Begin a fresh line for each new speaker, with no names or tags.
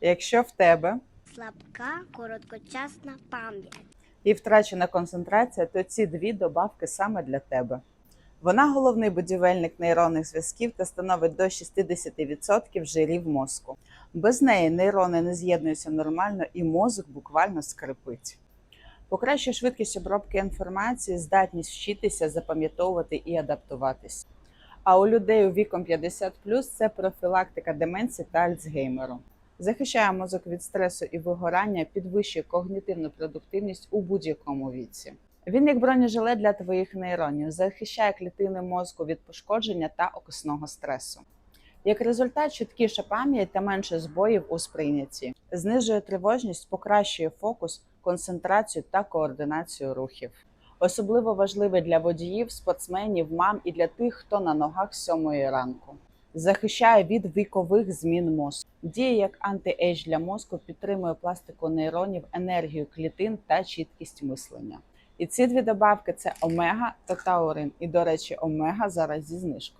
Якщо в тебе
Слабка короткочасна пам'ять.
і втрачена концентрація, то ці дві добавки саме для тебе. Вона головний будівельник нейронних зв'язків та становить до 60% жирів мозку. Без неї нейрони не з'єднуються нормально і мозок буквально скрипить. Покращує швидкість обробки інформації, здатність вчитися, запам'ятовувати і адаптуватись. А у людей у віком 50 це профілактика деменції та Альцгеймеру. Захищає мозок від стресу і вигорання, підвищує когнітивну продуктивність у будь-якому віці. Він як бронежилет для твоїх нейронів, захищає клітини мозку від пошкодження та окисного стресу. Як результат, чіткіша пам'ять та менше збоїв у сприйнятті, знижує тривожність, покращує фокус, концентрацію та координацію рухів. Особливо важливий для водіїв, спортсменів, мам і для тих, хто на ногах сьомої ранку. Захищає від вікових змін мозку. Діє як антиейдж для мозку, підтримує пластику нейронів, енергію клітин та чіткість мислення. І ці дві добавки це омега та таурин. І, до речі, омега зараз зі знижкою.